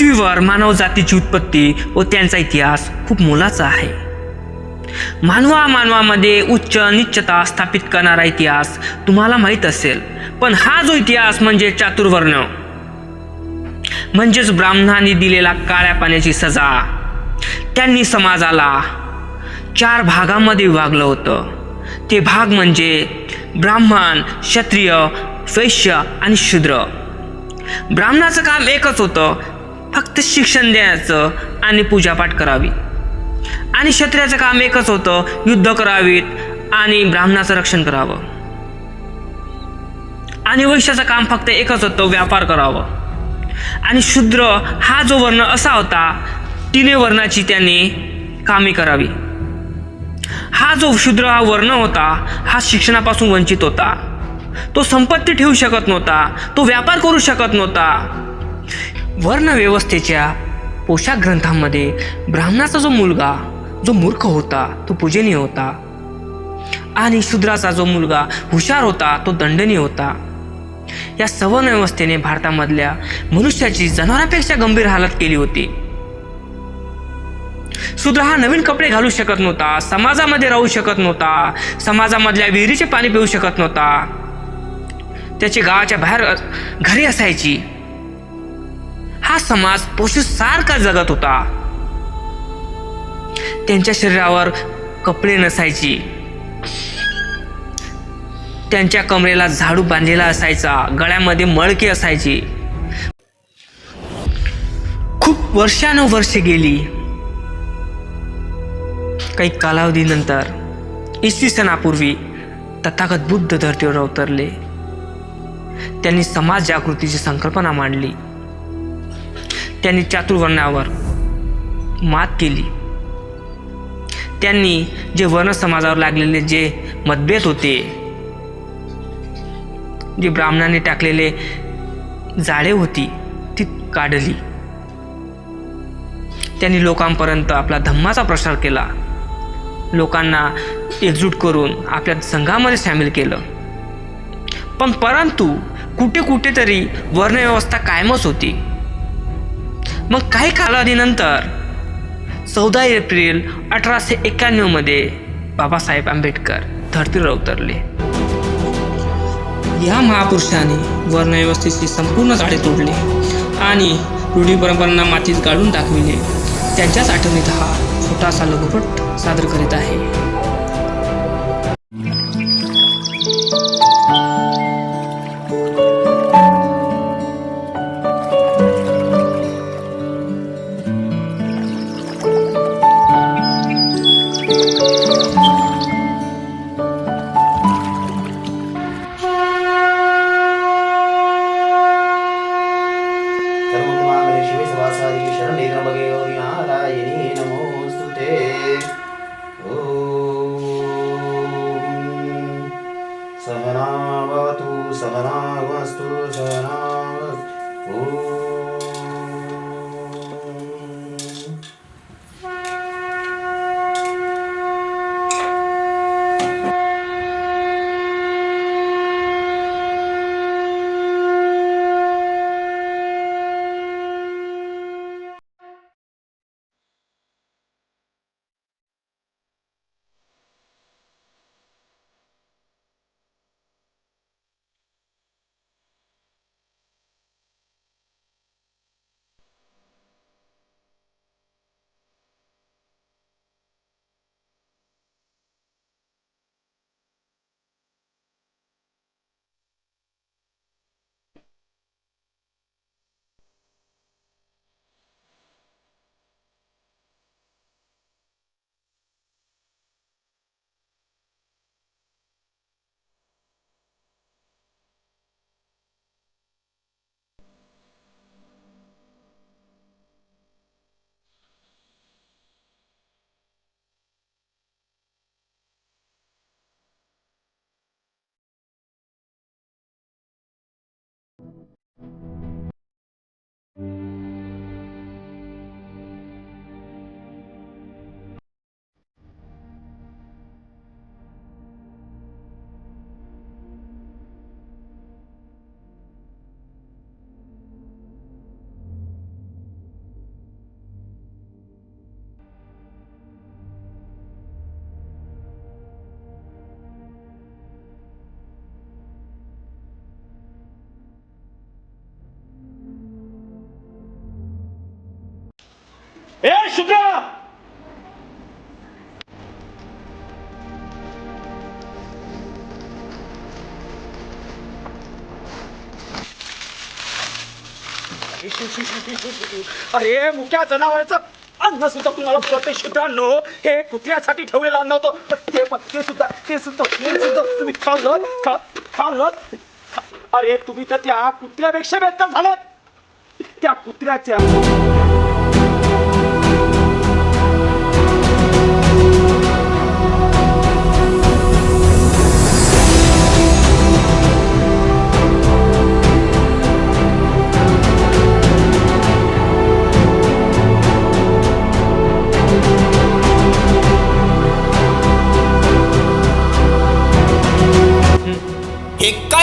पृथ्वीवर मानव जातीची उत्पत्ती व त्यांचा इतिहास खूप मोलाचा आहे. मानवा मानवामध्ये उच्च निश्चता स्थापित करणारा इतिहास तुम्हाला माहीत असेल पण हा जो इतिहास म्हणजे चातुर्वर्ण. म्हणजेच ब्राह्मणांनी दिलेला काळ्या पाण्याची सजा. त्यांनी समाजाला चार भागामध्ये विभागलं होतं. ते भाग म्हणजे ब्राह्मण क्षत्रिय वैश्य आणि शूद्र. ब्राह्मणाचं काम एकच होतं फक्त शिक्षण द्यायचं आणि पूजापाठ करावी. आणि क्षत्रियाचं काम एकच होतं युद्ध करावीत आणि ब्राह्मणाचं रक्षण करावं. आणि वैश्याचं काम फक्त एकच होतं व्यापार करावं. आणि शूद्र हा जो वर्ण असा होता तिने वर्णाची त्याने कामे करावी. हा जो शूद्र हा वर्ण होता हा शिक्षणापासून वंचित होता. तो संपत्ती ठेवू शकत नव्हता तो व्यापार करू शकत नव्हता. वर्णव्यवस्थेच्या पोशाख ग्रंथांमध्ये ब्राह्मणाचा जो मुलगा जो मूर्ख होता तो पूजनीय होता. आणि शूद्राचा जो मुलगा हुशार होता तो दंडनीय होता. या सवर्ण व्यवस्थेने भारतामधल्या मनुष्याची जनावरांपेक्षा गंभीर हालत केली होती. शूद्र हा नवीन कपडे घालू शकत नव्हता समाजामध्ये राहू शकत नव्हता समाजामधल्या विहिरीचे पाणी पिऊ शकत नव्हता. त्याची गावाच्या बाहेर घरी असायची. हा समाज पशुसारखा जगत होता. त्यांच्या शरीरावर कपडे नसायची. त्यांच्या कमरेला झाडू बांधलेला असायचा. गळ्यामध्ये मळकी असायची. खूप वर्षानुवर्षे गेली. काही कालावधीनंतर इसवी सणापूर्वी तथागत बुद्ध धर्तीवर अवतरले. त्यांनी समाज जागृतीची संकल्पना मांडली. त्यांनी चातुर्वर्णावर मात केली. त्यांनी जे वर्ण समाजावर लागलेले जे मतभेद होते जे ब्राह्मणाने टाकलेले जाळे होती ती काढली. त्यांनी लोकांपर्यंत आपला धम्माचा प्रसार केला. लोकांना एकजूट करून आपल्या संघामध्ये सामील केलं. पण परंतु कुठे कुठेतरी वर्णव्यवस्था कायमच होती. मग काही कालावधीनंतर चौदा एप्रिल अठराशे एक्क्याण्णवमध्ये बाबासाहेब आंबेडकर धरतीवर अवतरले. या महापुरुषाने वर्णव्यवस्थेची संपूर्ण झाडे तोडले आणि रूढी परंपरांना मातीत गाडून दाखविले. त्यांच्याच आठवणीत हा छोटासा लघुपट सादर करीत आहे. ए अरे मुख्या जनावरांचं अन्न सुद्धा तुम्हाला पुरवते शुद्रांनो. हे कुत्र्यासाठी ठेवलेलं अन्न होतं. ते पण ते सुद्धा ते सुद्धा ते सुद्धा तुम्ही खाल्लं खा खाल्लं. अरे तुम्ही तर त्या कुत्र्यापेक्षा बेहतर झालात. त्या कुत्र्याच्या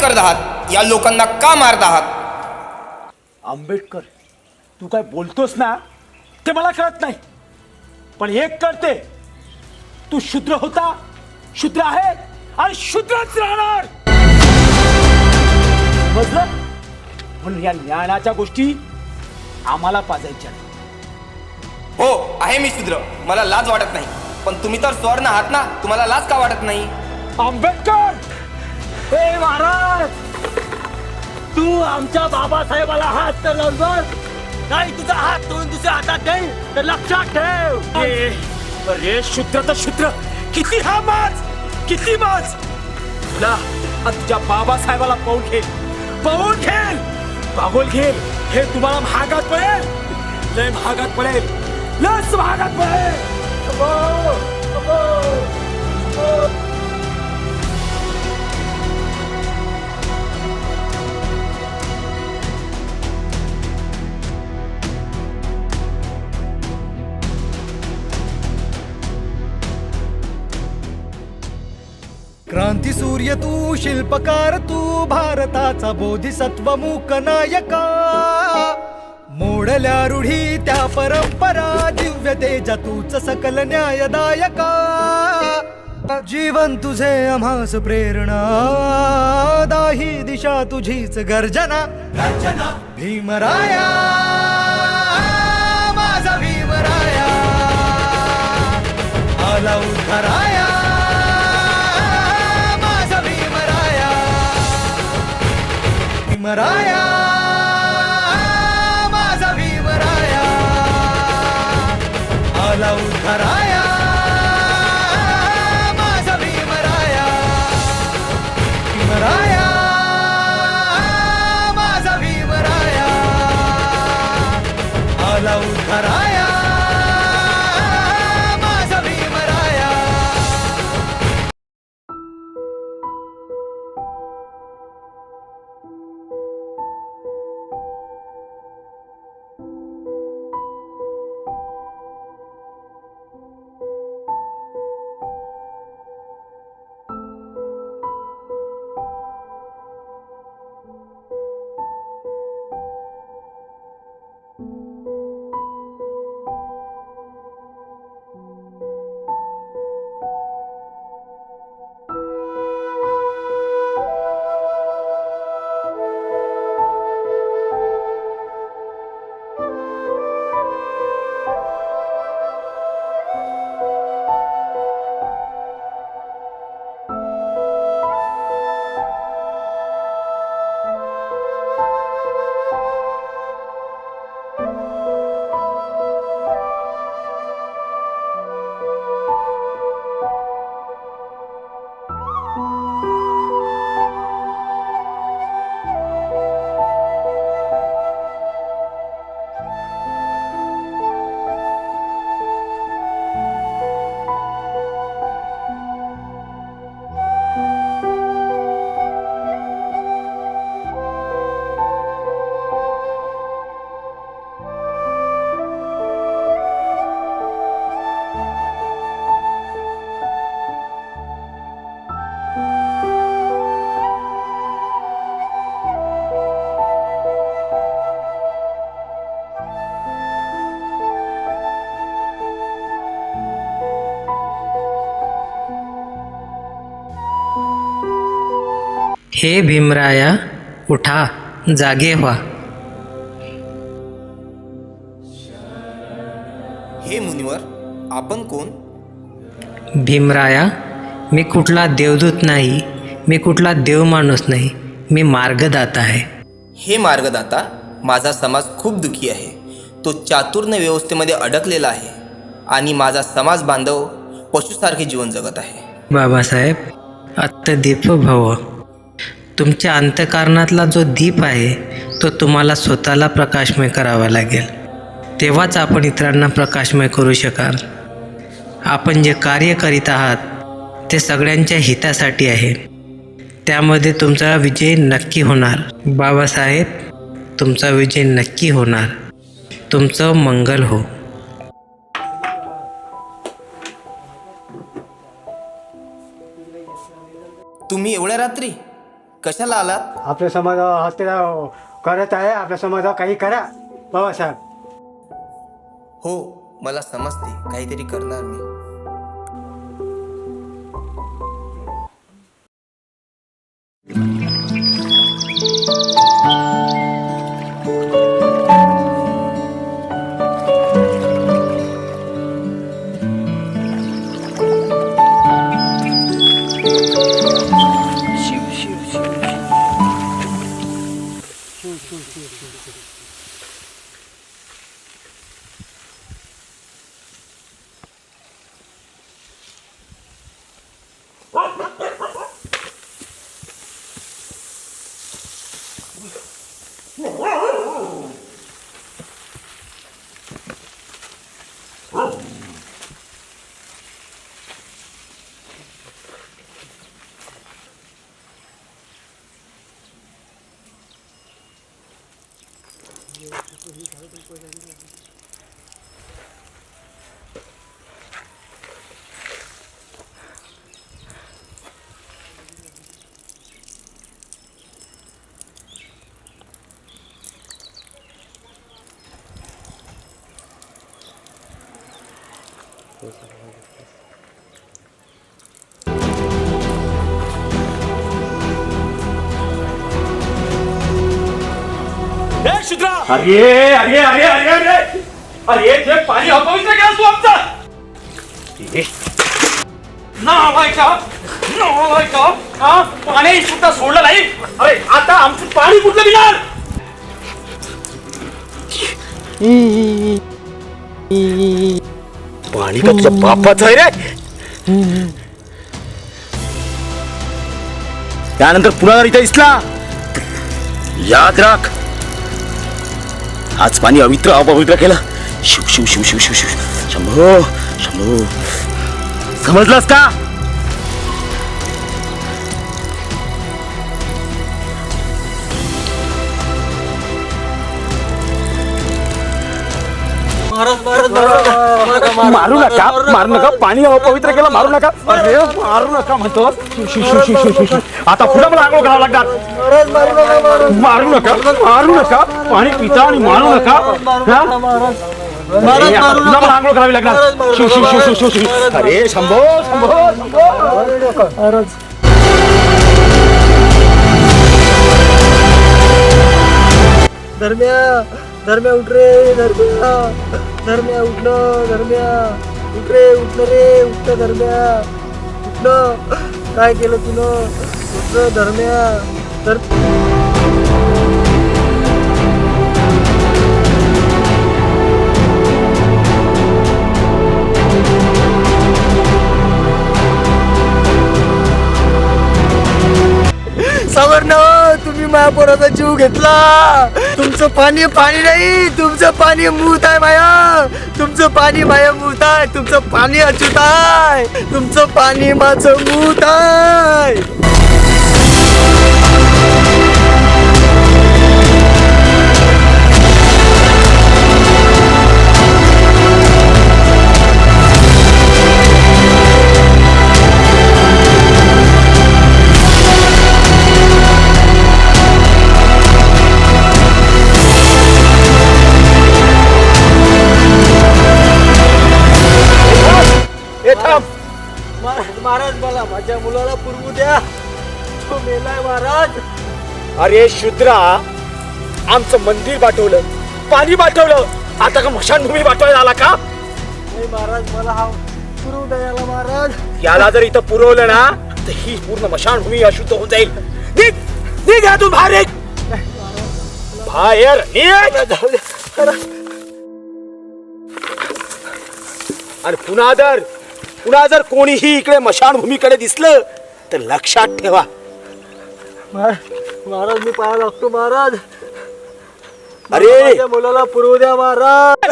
करत आहात या लोकांना का मारत आहात? आंबेडकर तू काय बोलतोस ना? ते मला कळत नाही. पण एक कळते. तू शूद्र होता शूद्र आहे आणि शूद्रच राहणार. म्हणून या ज्ञानाच्या गोष्टी आम्हाला पाजायच्या नाही. हो आहे मी शूद्र. मला लाज वाटत नाही. पण तुम्ही तर स्वर्ण आहात ना? तुम्हाला लाज का वाटत नाही? आंबेडकर! हे महाराज! तू आमच्या बाबासाहेबाला हात तर लावून बघ नाही तुझा हात तोडून दुसऱ्या हातात देईल तर लक्षात ठेव. अरे शूद्र तर शूद्र. किती हा माज? किती माज? तुला तुझ्या बाबासाहेबाला पाऊल घेल पाऊल घेल पाऊल घेल हे तुम्हाला महागात पडेल. लय महागात पडेल. लस महागात पडेल. सूर्य तू शिल्पकार तू भारताचा बोधिसत्व मूक नायका. मोडल्या रूढी त्या परंपरा दिव्य तेजा तूच सकल न्यायदायका. जीवन तुझे आम्हास प्रेरणा दाही दिशा तुझीच गर्जना. गर्जना. भीमराया माझा भीमराया. आला उद्धाराया भीमराया माझा भीमराया आला उद्धाराया माझा भीमराया भीमराया माझा भीमराया आला उद्धाराया हे भीमराया उठा जागे व्हा. हे मुनिवर आपण कोण? भीमराया मी कुठला देवदूत नाही मी कुठला देव माणूस नाही मी मार्गदाता आहे. हे मार्गदाता माझा समाज खूप दुखी आहे. तो चातुर्य व्यवस्थेमध्ये अडकलेला आहे आणि माझा समाज बांधव पशुसारखे जीवन जगत आहे. बाबासाहेब अत्तदीप भव तुमच्या अंतकारणातला जो दीप आहे तो तुम्हाला स्वतःला प्रकाशमय करावा लागेल. तेव्हाच आपण इतरांना प्रकाशमय करू शकाल. आपण जे कार्य करीत आहात ते सगळ्यांच्या हितासाठी आहे. त्यामध्ये तुमचा विजय नक्की होणार. बाबासाहेब तुमचा विजय नक्की होणार. तुमचं मंगल हो. तुम्ही एवढ्या रात्री कशाला आलात आपल्या समाज हत्या करत आहे आपल्या समाजावर काही करा. बाबासाहेब. हो मला समजते. काहीतरी करणार मी. अरे अरे अरे अरे अरे अरे जे पाणी अपवित्र केलं तू आमचं! नावायचा नावायचा हा पाणी सुद्धा सोडलं नाही. अरे आता आमचं पाणी कुठलं दिणार पाणी तुझ्या बापाचं आहे रे त्यानंतर पुन्हा इथं दिसला याद राख आज पाणी अवित्र अपवित्र केलं शिव शिव शिव शिव शिव शिव शंभो शंभो समजलास का मारू नका मारू नका पाणी अपवित्र केलं मारू नका अरे मारू नका म्हणतो. आता पुढे मला आंघोळ करावं लागणार मारू नका मारू नका पाणी पिता आणि मारू नका हा? मला आंघोळ करावी लागणार शिव शिव शिव शिव शिव शिव अरे शंभो धर्म्या धर्म्या उठ रे धर्म्या धर्म्या उठलं धर्म्या. उठ रे उठलं रे उठलं धर्म्या. उठलं. काय केलं तुनं उठलं धर्म्या. धर तुम्ही जीव घेतला. तुमचं पाणी पाणी नाही तुमचं पाणी मूत आहे माया. तुमचं पाणी माया मूत आहे तुमचं पाणी अचूत आहे. तुमचं पाणी माझं मूत आहे. अरे शुद्रा आमचं मंदिर पाठवलं पाणी पाठवलं. आता का मशानभूमी पाठवायला आला का? नाही महाराज मला हा पुरवू द्या याला महाराज. याला जर इथं पुरवलं ना तर ही पूर्ण मशानभूमी अशुद्ध होऊन जाईल. निघ निघ तू बाहेर निघ. बाहेर निघ. आणि पुन्हा जर पुन्हा जर कोणीही इकडे मशानभूमीकडे दिसलं तर लक्षात ठेवा. महाराज मी पाया लागतो महाराज. अरे! माझ्या मुलाला पुरवू द्या महाराज.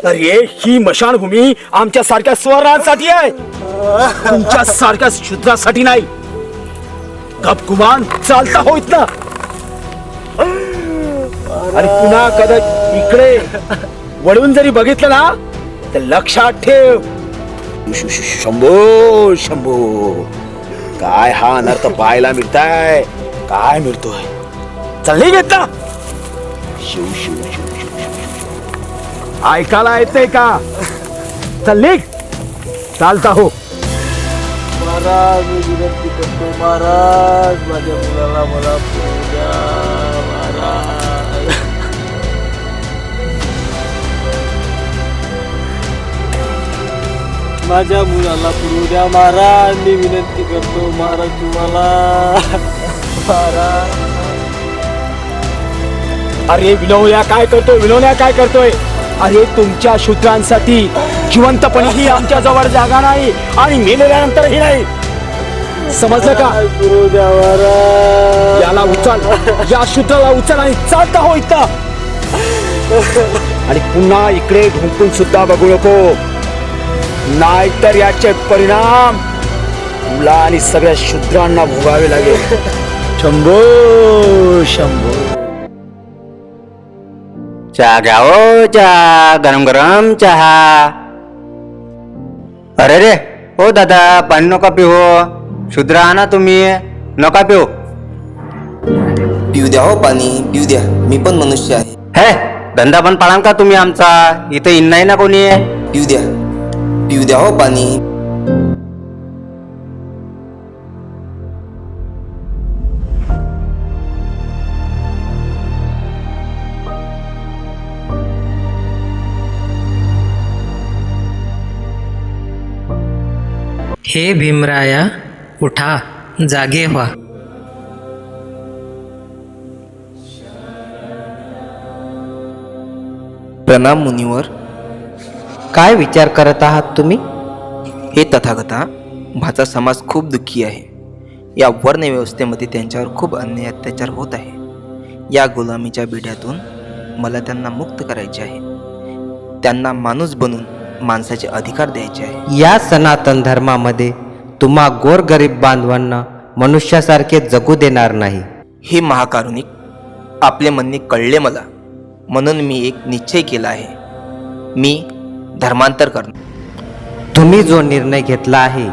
अरे ही मशानभूमी आमच्या सारख्या स्वरांसाठी आहे. तुमच्या सारख्या शूद्रासाठी नाही. गपगुमान चालता होईत ना आणि पुन्हा कदाच इकडे वळून जरी बघितलं ना तर लक्षात ठेव. श- श- शंभो शंभो. काय हा अनर्थ पाहायला मिळताय? काय मिळतोय? चल घेत ना शिव शिव शिव शिव शिव ऐकायला येते का? चल निघ. चालता हो. महाराज मी विनंती करतो महाराज माझ्या मुलाला मला पुरवू द्या महाराज. माझ्या मुलाला पुरवू द्या महाराज मी विनंती करतो महाराज तुम्हाला. अरे विनवल्या काय करतोय? विनवल्या काय करतोय? अरे तुमच्या शूद्रांसाठी जिवंतपणेही आमच्या जवळ जागा नाही आणि मेलेल्यानंतरही नाही. समजलं का? याला उचल. या शूद्राला उचल आणि चालता हो इथं. आणि पुन्हा इकडे ढुंकून सुद्धा बघू नको. नाहीतर याचे परिणाम तुला आणि सगळ्या शूद्रांना भोगावे लागेल. शंभो शंभो. चहा घ्या हो चहा. गरम गरम चहा. अरे रे हो दादा पाणी नका पिऊ शुद्र आणा तुम्ही नका पिऊ. पिऊ द्या हो पाणी पिऊ द्या. मी पण मनुष्य आहे. हे धंदा पण पाळाल का तुम्ही आमचा? इथं इन नाही ना कोणी? पिऊ द्या. पिऊ द्या हो पाणी. हे भीमराया उठा जागे व्हा. प्रणाम मुनीवर. काय विचार करत आहात तुम्ही? हे तथागता माझा समाज खूप दुःखी आहे. या वर्णव्यवस्थेमध्ये त्यांच्यावर खूप अन्याय अत्याचार होत आहे. या गुलामीच्या बिड्यातून मला त्यांना मुक्त करायचे आहे. त्यांना माणूस बनून माणसाचे अधिकार द्यायचे आहे. या सनातन धर्मामध्ये तुम्हा गोरगरीब बांधवांना मनुष्यासारखे जगू देणार नाही. हे महाकारुणिक आपले म्हणणे कळले मला म्हणून मी एक निश्चय केला आहे. मी धर्मांतर करणार. तुम्ही जो निर्णय घेतला आहे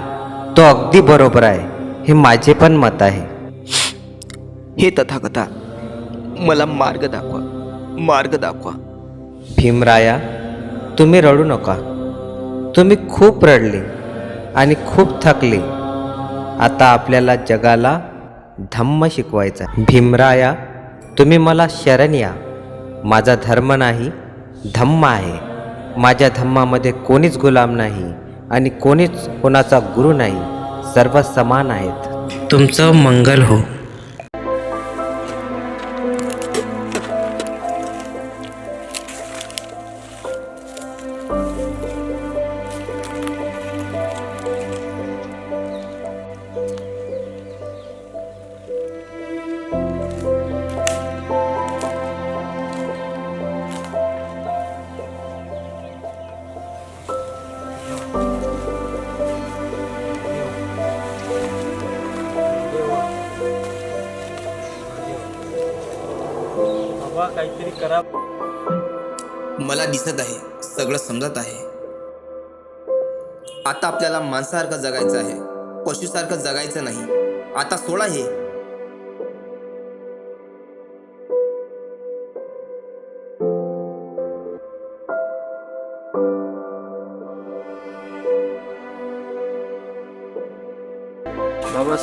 तो अगदी बरोबर आहे हे माझे पण मत आहे. हे तथागता मला मार्ग दाखवा मार्ग दाखवा. भीमराया तुम्ही रडू नका. तुम्ही खूप रडले आणि खूप थकले. आता आपल्याला जगाला धम्म शिकवायचा भीमराया तुम्ही मला शरण या. माझा धर्म नाही धम्म आहे. माझ्या धम्मामध्ये कोणीच गुलाम नाही आणि कोणीच कोणाचा गुरु नाही. सर्व समान आहेत. तुमचं मंगल हो. वा काहीतरी करा. मला दिसत आहे सगळं समजत आहे. आता आपल्याला माणसासारखं जगायचं आहे. पशुसारखं जगायचं नाही. आता सोडा हे.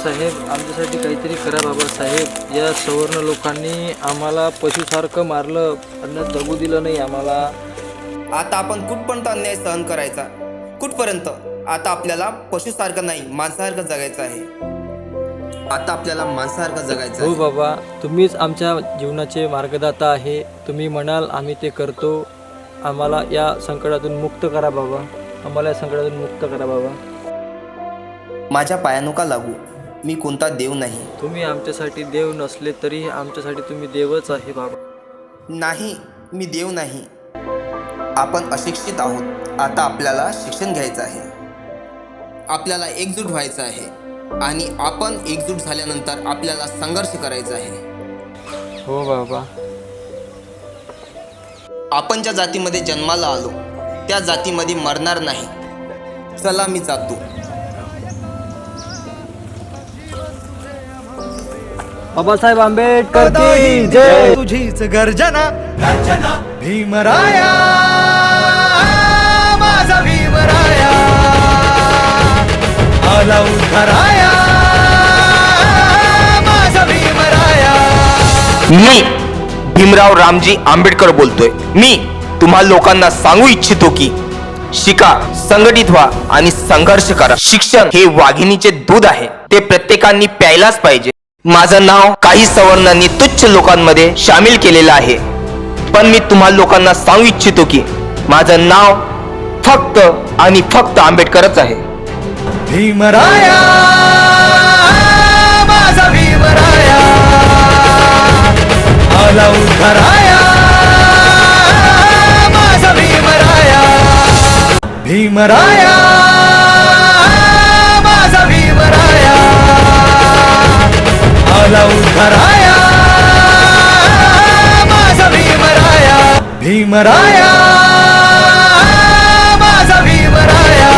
बाबासाहेब आमच्यासाठी काहीतरी करा बाबासाहेब या सवर्ण लोकांनी आम्हाला पशुसारखं मारलं अन्न जगू दिलं नाही आम्हाला. आता आपण कुठपर्यंत अन्याय सहन करायचा? कुठपर्यंत? आता आपल्याला पशुसारखं नाही माणसासारखं जगायचं आहे. आता आपल्याला माणसासारखं जगायचं हो आहे. बाबा तुम्हीच आमच्या जीवनाचे मार्गदाता आहे. तुम्ही म्हणाल आम्ही ते करतो. आम्हाला या संकटातून मुक्त करा बाबा. आम्हाला या संकटातून मुक्त करा बाबा. माझ्या पायानुका लागू. मी कोणता देव नाही. तुम्ही आमच्यासाठी देव नसले तरी आमच्यासाठी तुम्ही देवच आहे बाबा. नाही मी देव नाही. आपण अशिक्षित आहोत. आता आपल्याला शिक्षण घ्यायचं आहे. आपल्याला एकजूट व्हायचं आहे. आणि आपण एकजूट झाल्यानंतर आपल्याला संघर्ष करायचा आहे. हो बाबा. आपण ज्या जातीमध्ये जन्माला आलो त्या जातीमध्ये मरणार नाही. चला मी जातो. बाबासाहेब आंबेडकर की जय. तुझीच गर्जना. भीमराया. माझा भीमराया. आला उद्धाराया. माझा भीमराया. मी भीमराव रामजी आंबेडकर बोलतोय. मी तुम्हा लोकांना सांगू इच्छितो की शिका संघटित व्हा आणि संघर्ष करा. शिक्षण हे वाघिणीचे दूध आहे. ते प्रत्येकाने प्यायलाच पाहिजे. माझं नाव काही सवर्णांनी तुच्छ लोकांमध्ये सामील केलेलं आहे. पण मी तुम्हा लोकांना सांगू इच्छितो की माझं नाव फक्त आणि फक्त आंबेडकरच आहे. भीमराया माझा भीमराया. आला उद्धाराया माझा भीमराया. भीमराया. मला उद्धाराया. माझा भीमराया. भीमराया. माझा भीमराया.